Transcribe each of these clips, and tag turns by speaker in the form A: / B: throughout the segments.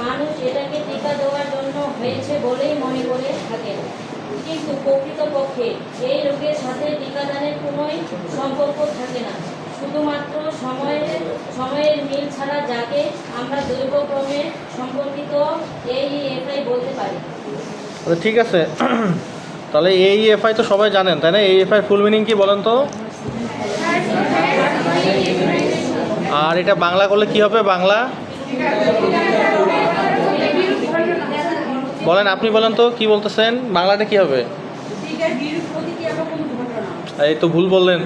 A: মানুষ এটাকে টিকা দেওয়ার জন্য হয়েছে বলেই মনে করে থাকে কিন্তু প্রকৃতপক্ষে এই রোগের সাথে টিকাদানের কোনোই সম্পর্ক থাকে না। শুধুমাত্র সময়ের সময়ের মিল ছাড়া যাকে আমরা দৈবক্রমে সম্পর্কিত এই এটাই বলতে পারি।
B: আচ্ছা ঠিক আছে। তাহলে এই এফআই তো সবাই জানেন, তাই না? এই এফআই ফুল মিনিং কি বলেন তো? আর এটা বাংলা করলে কি হবে? বাংলা? বলেন, আপনি বলেন তো, কি বলতেছেন? বাংলাটা কি হবে? এই তো ভুল বললেন।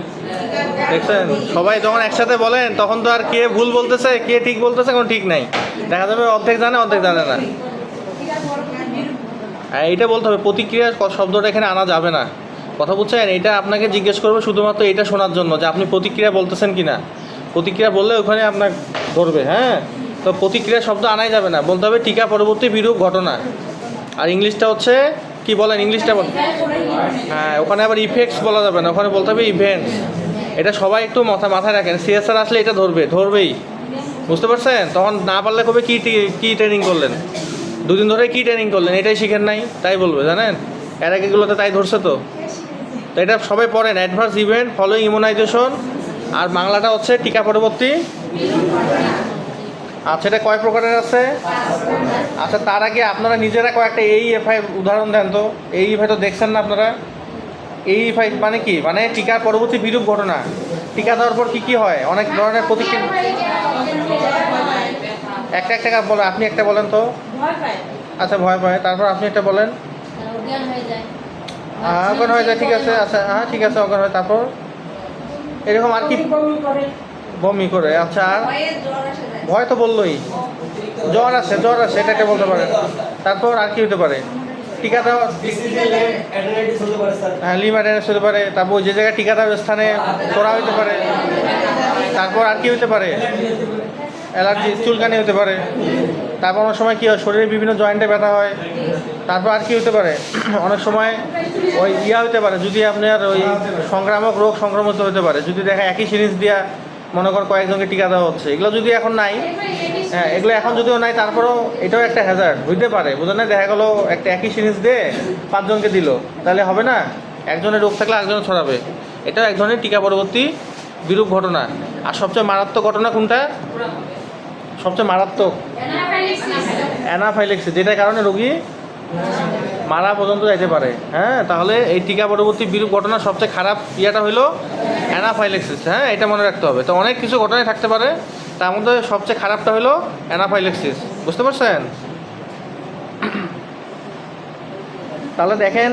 B: দেখছেন? সবাই যখন একসাথে বলেন, তখন তো আর কে ভুল বলতেছে, কে ঠিক বলতেছে, কোনো ঠিক নাই। দেখা যাবে অর্ধেক জানে অর্ধেক জানে না। হ্যাঁ এইটা বলতে হবে প্রতিক্রিয়া শব্দটা এখানে আনা যাবে না। কথা বুঝছেন? এটা আপনাকে জিজ্ঞেস করবে শুধুমাত্র এটা শোনার জন্য, যে আপনি প্রতিক্রিয়া বলতেছেন কি না প্রতিক্রিয়া বললে ওখানে আপনার ধরবে হ্যাঁ? তো প্রতিক্রিয়া শব্দ আনাই যাবে না। বলতে হবে, টিকা পরবর্তী বিরূপ ঘটনা। আর ইংলিশটা হচ্ছে, কি বলেন ইংলিশটা বলেন হ্যাঁ ওখানে আবার ইফেক্টস বলা যাবে না, ওখানে বলতে হবে ইভেন্টস এটা সবাই একটু মাথা মাথায় রাখেন সিএসআর আসলে এটা ধরবে, ধরবেই। বুঝতে পারছেন? তখন না পারলে কবে কী কী ট্রেনিং করলেন? দুদিন ধরে কী ট্রেনিং করলেন? এটাই শিখেন নাই, তাই বলবে, জানেন? এর আগেগুলোতে তাই ধরছে তো। তো এটা সবাই পড়েন অ্যাডভান্স ইভেন্ট ফলোইং ইমিউনাইজেশন আর বাংলাটা হচ্ছে টিকা পরবর্তী আচ্ছা এটা কয় প্রকারের আছে? আচ্ছা তার আগে আপনারা নিজেরা কয়েকটা এই এফআই উদাহরণ দেন তো। এই এফআই তো দেখছেন না আপনারা? এই এফআই মানে কি? মানে টিকার পরবর্তী বিরূপ ঘটনা। টিকা দেওয়ার পর কি কি হয়? অনেক ধরনের প্রতিক্রিয়া একটা একটা বলেন আপনি একটা বলেন তো। আচ্ছা ভয় পায়। তারপর আপনি একটা বলেন।
A: হয়ে
B: হ্যাঁ অজ্ঞান হয়ে যায় ঠিক আছে। আচ্ছা হ্যাঁ ঠিক আছে অজ্ঞান হয়। তারপর? এরকম আর কি বমি করে আচ্ছা। ভয় তো বললোই। জ্বর আসে জ্বর আসে এটাকে বলতে পারে। তারপর আর কি হতে পারে? টিকা দেওয়া হ্যাঁ লিমারেন্স হতে পারে, তারপর যে জায়গায় টিকা দেওয়ার স্থানে করা হতে পারে। তারপর আর কি হতে পারে? অ্যালার্জি, চুলকানি হতে পারে। তারপর অনেক সময় কী হয় শরীরের বিভিন্ন জয়েন্টে ব্যথা হয়। তারপর আর কি হতে পারে? অনেক সময় ওই ইয়া হতে পারে, যদি আপনার ওই সংক্রামক রোগ সংক্রমিত হতে পারে। যদি দেখা একই সিরিজ দিয়া মনে কর কয়েকজনকে টিকা দেওয়া হচ্ছে। এগুলো যদি এখন নাই হ্যাঁ এগুলো এখন যদিও নাই তারপরেও এটাও একটা হ্যাজার্ড হইতে পারে। বুঝলেন না? দেখা গেলো একটা একই সিরিজ দিয়ে পাঁচজনকে দিল। তাহলে হবে না? একজনের রোগ থাকলে একজন ছড়াবে। এটাও এক ধরনের টিকা পরবর্তী বিরূপ ঘটনা। আর সবচেয়ে মারাত্মক ঘটনা কোনটা? সবচেয়ে মারাত্মক অ্যানাফাইলেক্সিস যেটার কারণে রোগী মারা পর্যন্ত যেতে পারে। হ্যাঁ তাহলে এই টিকা পরবর্তী বিরূপ ঘটনা সবচেয়ে খারাপ ইয়েটা হলো অ্যানাফাইলেক্সিস। হ্যাঁ এটা মনে রাখতে হবে। তো অনেক কিছু ঘটনাই থাকতে পারে। তার মধ্যে সবচেয়ে খারাপটা হলো অ্যানাফাইলেক্সিস। বুঝতে পারছেন? তাহলে দেখেন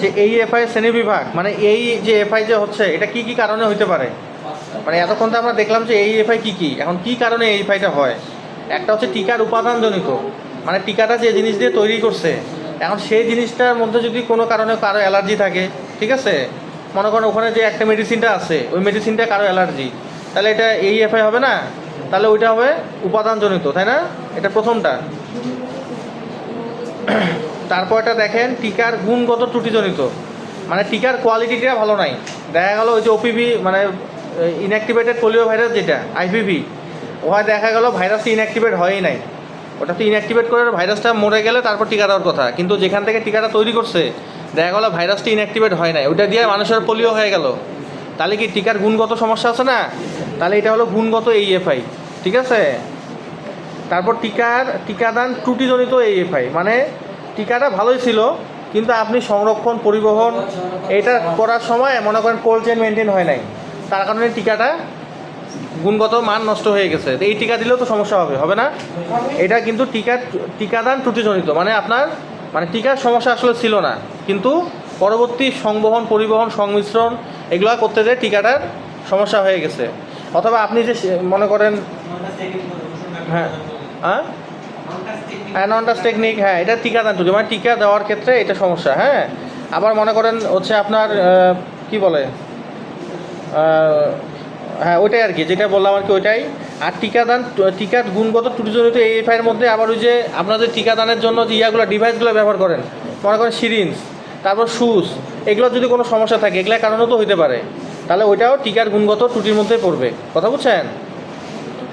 B: যে এই এফআই শ্রেণি বিভাগ মানে এই যে এফআই যে হচ্ছে, এটা কি কি কারণে হইতে পারে? মানে এতক্ষণ তো আমরা দেখলাম যে এই এফআই কি কি। এখন কি কারণে এই এফআইটা হয়? একটা হচ্ছে টিকার উপাদানজনিত। মানে টিকাটা যে জিনিস দিয়ে তৈরি করছে এখন সেই জিনিসটার মধ্যে যদি কোনো কারণে কারও অ্যালার্জি থাকে, ঠিক আছে? মনে করেন ওখানে যে একটা মেডিসিনটা আছে, ওই মেডিসিনটা কারও অ্যালার্জি, তাহলে এটা এই এফআই হবে না? তাহলে ওইটা হবে উপাদানজনিত, তাই না? এটা প্রথমটা। তারপরটা দেখেন, টিকার গুণগত ত্রুটিজনিত। মানে টিকার কোয়ালিটিটা ভালো নাই। দেখা গেল ওই যে ওপিভি মানে ইনঅ্যাক্টিভেটেড পোলিও ভাইরাস যেটা আইপিভি ওখানে দেখা গেল ভাইরাসটি ইনঅ্যাক্টিভেট হয়ই নাই। ওটা তো ইনঅ্যাক্টিভেট করে ভাইরাসটা মরে গেলে তারপর টিকা দেওয়ার কথা। কিন্তু যেখান থেকে টিকাটা তৈরি করছে, দেখা গেলো ভাইরাসটি ইনঅ্যাক্টিভেট হয় নাই। ওটা দিয়ে মানুষের পোলিও হয়ে গেল। তাহলে কি টিকার গুণগত সমস্যা আছে না? তাহলে এটা হলো গুণগত এইএফআই ঠিক আছে? তারপর টিকার, টিকাদান ত্রুটিজনিত এইএফআই মানে টিকাটা ভালোই ছিল, কিন্তু আপনি সংরক্ষণ, পরিবহন, এটা করার সময় মনে করেন কোল্ড চেন মেনটেন হয় নাই। তার কারণে টিকাটা গুণগত মান নষ্ট হয়ে গেছে। তো এই টিকা দিলেও তো সমস্যা হবে হবে না? এটা কিন্তু টিকা, টিকাদান ত্রুটিজনিত। মানে আপনার মানে টিকার সমস্যা আসলে ছিল না। কিন্তু পরবর্তী সংবহন, পরিবহন, সংমিশ্রণ এগুলো করতে যেয়ে টিকাটার সমস্যা হয়ে গেছে। অথবা আপনি যে মনে করেন হ্যাঁ হ্যাঁ হ্যাঁ ননটাস টেকনিক হ্যাঁ এটা টিকাদান ত্রুটি। মানে টিকা দেওয়ার ক্ষেত্রে এটা সমস্যা হ্যাঁ। আবার মনে করেন হচ্ছে আপনার কি বলে হ্যাঁ ওইটাই আর কি, যেটা বললাম আর কি, ওইটাই। আর টিকাদান টিকার গুণগত ত্রুটিজনিত এই এফআইয়ের মধ্যে আবার ওই যে আপনাদের টিকাদানের জন্য যে ইয়াগুলো, ডিভাইসগুলো ব্যবহার করেন, মনে করেন সিরিঞ্জ, তারপর শুজ এগুলো যদি কোনো সমস্যা থাকে, এগুলোর কারণেও তো হইতে পারে। তাহলে ওইটাও টিকার গুণগত ত্রুটির মধ্যে পড়বে। কথা বুঝছেন?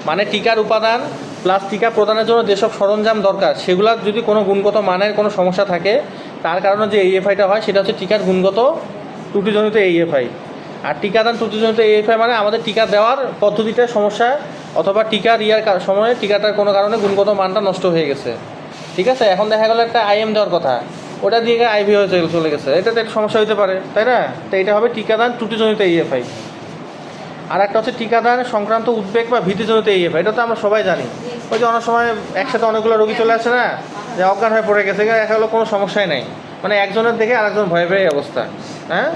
B: মানে টিকার উপাদান প্লাস টিকা প্রদানের জন্য যেসব সরঞ্জাম দরকার, সেগুলোর যদি কোনো গুণগত মানের কোনো সমস্যা থাকে, তার কারণে যে এইএফআইটা হয়, সেটা হচ্ছে টিকার গুণগত ত্রুটিজনিত এইএফআই আর টিকাদান ত্রুটিজনিত এইএফআই মানে আমাদের টিকা দেওয়ার পদ্ধতিটার সমস্যা, অথবা টিকা দেওয়ার কা- সময়ে টিকাটার কোনো কারণে গুণগত মানটা নষ্ট হয়ে গেছে। ঠিক আছে? এখন দেখা গেলো একটা আইএম দেওয়ার কথা। ওটা দিয়ে আইভি হয়ে চলে- গেছে। এটাতে একটা সমস্যা হতে পারে, তাই না? তো এটা হবে টিকাদান ত্রুটিজনিত এইএফআই আর একটা হচ্ছে টিকাদান সংক্রান্ত উদ্বেগ বা ভীতিজনিত এইএফআই এটা তো আমরা সবাই জানি। ওই যে অনেক সময় একসাথে অনেকগুলো রোগী চলে আসে না, যে অজ্ঞান হয়ে পড়ে গেছে, দেখা গেলো কোনো সমস্যাই নাই। মানে একজনের দেখে আরেকজন ভয় এই অবস্থা। হ্যাঁ?